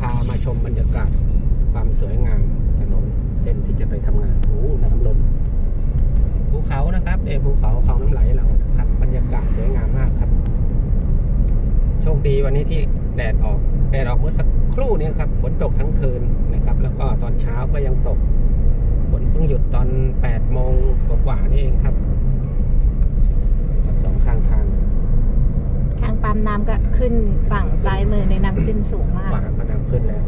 พามาชมบรรยากาศความสวยงามถนนเส้นที่จะไปทำงานโอ้น้ำล้นภูเขานะครับเอภูเขาเขาน้ำไหลเราครับบรรยากาศสวยงามมากครับ โชคดีวันนี้ที่แดดออกแดดออกเมื่อสักครู่นี้ครับฝนตกทั้งคืนนะครับ แล้วก็ตอนเช้าก็ยังตกฝนเพิ่งหยุดตอน8โมงกว่าๆนี่เองครับสองข้างทาง ทางปั๊มน้ำก็ขึ้นฝั่งซ้ายมือในน้ำขึ้นสูงมากขวาก็น้ำขึ้นแล้ว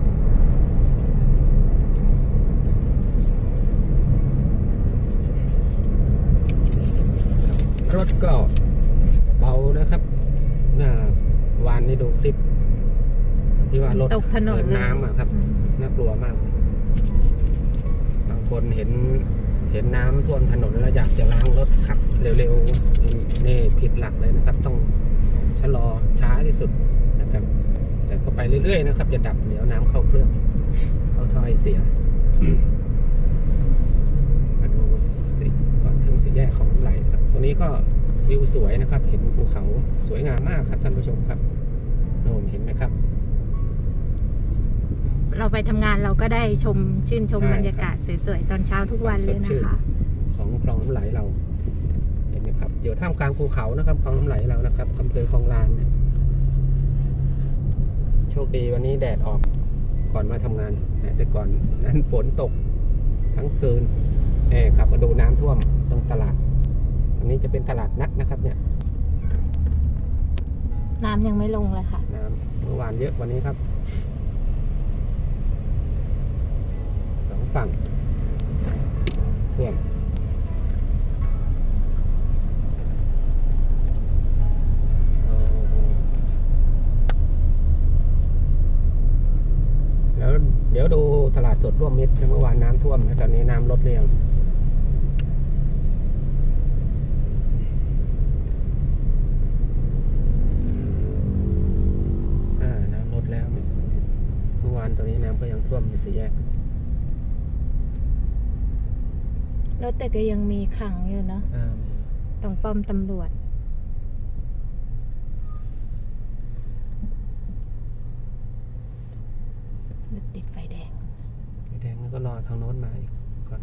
รถก็เบานะครับน่าวานนี้ดูคลิป ที่ว่ารถตกถนนเกิดเลยน้ำอะครับ น่ากลัวมาก บางคนเห็นเห็นน้ำท่วมถนนแล้วอยากจะล้างรถขับเร็วๆนี่ผิดหลักเลยนะครับ ต้องชะลอช้าที่สุดนะครับ แต่ก็ไปเรื่อยๆนะครับอย่าดับเดี๋ยวน้ำเข้าเครื่องเข้าท่อไอเสียมาดูสิก่อนถึงสี่แยกของน้ำไหลครับตรงนี้ก็วิวสวยนะครับ เห็นภูเขาสวยงามมากครับท่านผู้ชมครับโน่นเห็นไหมครับ เราไปทำงานเราก็ได้ชมชื่นชมใช่บรรยากาศสวยๆตอนเช้าทุกวันเลยความสดชื่นะนคะ ของคลองน้ำไหลเราเห็นไหมครับเดี๋ยวท่ามกลางภูเขานะครับคลองน้ำไหลเรานะครับอำเภอคลองลานเนี่ยโชคดีวันนี้แดดออกก่อนมาทำงานแต่ก่อนนั้นฝนตกทั้งคืนเอครับมาดูน้ำท่วมตรงตลาดวันนี้จะเป็นตลาดนัดนะครับ เนี่ย น้ำยังไม่ลงเลยค่ะ น้ำเมื่อวานเยอะกว่านี้ครับสองฝั่งท่วม สดร่วมมิตรเมื่อวานน้ำท่วมนะตอนนี้น้ำลดเรียงอ่าน้ำลดแล้วเนี่ยเมื่อวานตอนนี้น้ำก็ยังท่วมอยู่สี่แยกรถแต่ก็ยังมีขังอยู่เนาะอ่า ตรงป้อมตำรวจ รถติดไฟแดง ไฟแดงก็รอ ทางโน้นมาอีกก่อน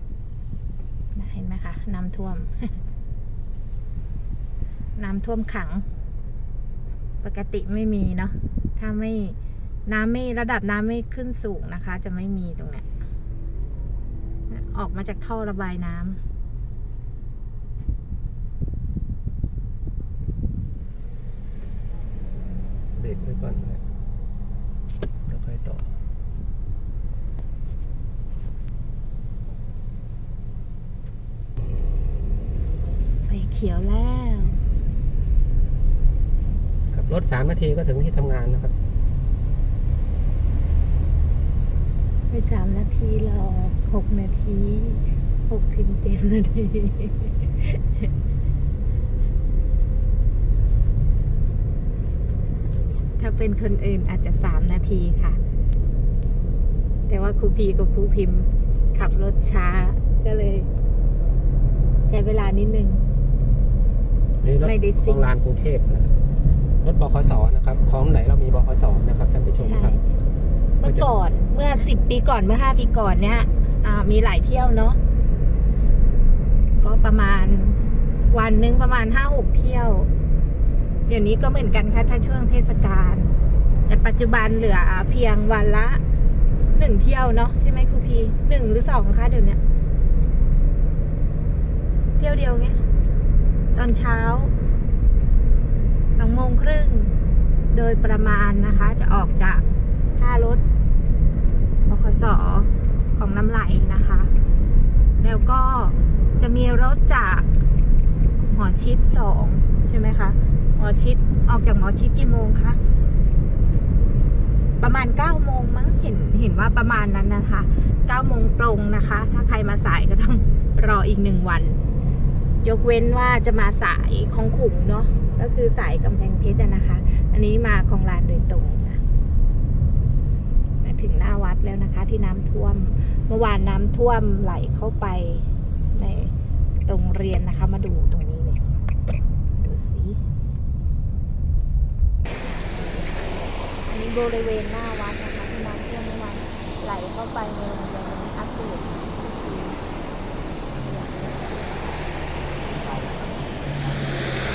นะเห็นไหมคะน้ำท่วม น้ำท่วมขัง ปกติไม่มีเนาะถ้าไม่น้ำไม่ระดับน้ำไม่ขึ้นสูงนะคะ จะไม่มีตรงเนี้ยออกมาจากท่อระบายน้ำเบรกไว้ก่อนเลยแล้วค่อยต่อ ไฟเขียวแล้วขับรถสามนาทีก็ถึงที่ทำงานนะครับไปสามนาทีหรอกหกนาทีหกถึงเจ็ดนาทีถ้าเป็นคนอื่นอาจจะสามนาทีค่ะ แต่ว่าครูพีกับครูพิมพ์ขับรถช้าก็เลย ใช้เวลานิดนึง นี่รถไม่ได้ขซิ่องงลานกรุงเทพนะรถบขสนะครับของไหนเรามีบขสนะครับท่านผู้ชมใช่ ครับ เมื่อก่อนเมื่อสิบปีก่อนเมื่อห้าปีก่อนเนี่ยอ่ามีหลายเที่ยวเนาะก็ประมาณวันหนึงประมาณห้าหกเที่ยว เดี๋ยวนี้ก็เหมือนกันค่ะถ้าช่วงเทศกาลแต่ปัจจุบันเหลือเพียงวันละหนึ่งเที่ยวเนาะใช่ไหมครูพีหนึ่งหรือสองคะเดี๋ยวเนี้ยเที่ยวเดียวไงตอน เช้าสองโมงครึ่งโดยประมาณนะคะ จะออกจากท่ารถบขสของน้ำไหลนะคะ แล้วก็จะมีรถจากหมอชิดสองใช่ไหมคะหมอชิดออกจากหมอชิดกี่โมงคะประมาณ9ก้าโมงมั้งเห็นเห็นว่าประมาณนั้นนะคะ9ก้าโมงตรงนะคะ ถ้าใครมาสายก็ต้องรออีกหนึ่งวัน ยกเว้นว่าจะมาสายของขุงเนาะก็คือสายกำแพงเพชรนะคะ อันนี้มาของลานโดยตรงนะมาถึงหน้าวัดแล้วนะคะ ที่น้ำท่วมเมื่อวานน้ำท่วมไหลเข้าไปในโรงเรียนนะคะมาดูตรงนี้เลยดูสิอันนี้บริเวณหน้าวัดนะคะที่น้ำท่วมไหลเข้าไปในโรงเรียนอัปเดตทุกปี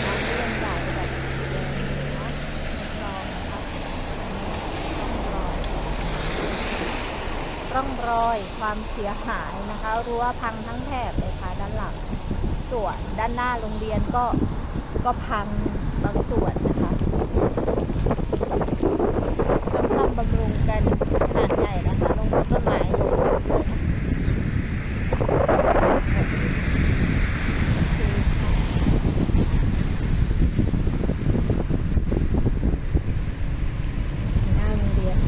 น้ำเรื่องใหญ่แบบเดินเนาะคลองนะคะ ร่องรอยความเสียหายนะคะรั้วพังทั้งแถบเลยค่ะด้านหลังส่วนด้านหน้าโรงเรียนก็ก็พังบางส่วนนะคะต้องซ่อมบำรุงกันขนาดใหญ่นะคะลงต้นไม้ลงเลยนะหน้าโรงเรียน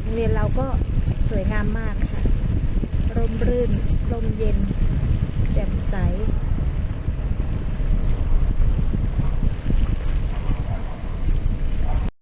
โรงเรียนเราก็ สวยงามมากค่ะ ร่มรื่น ลมเย็น แจ่มใส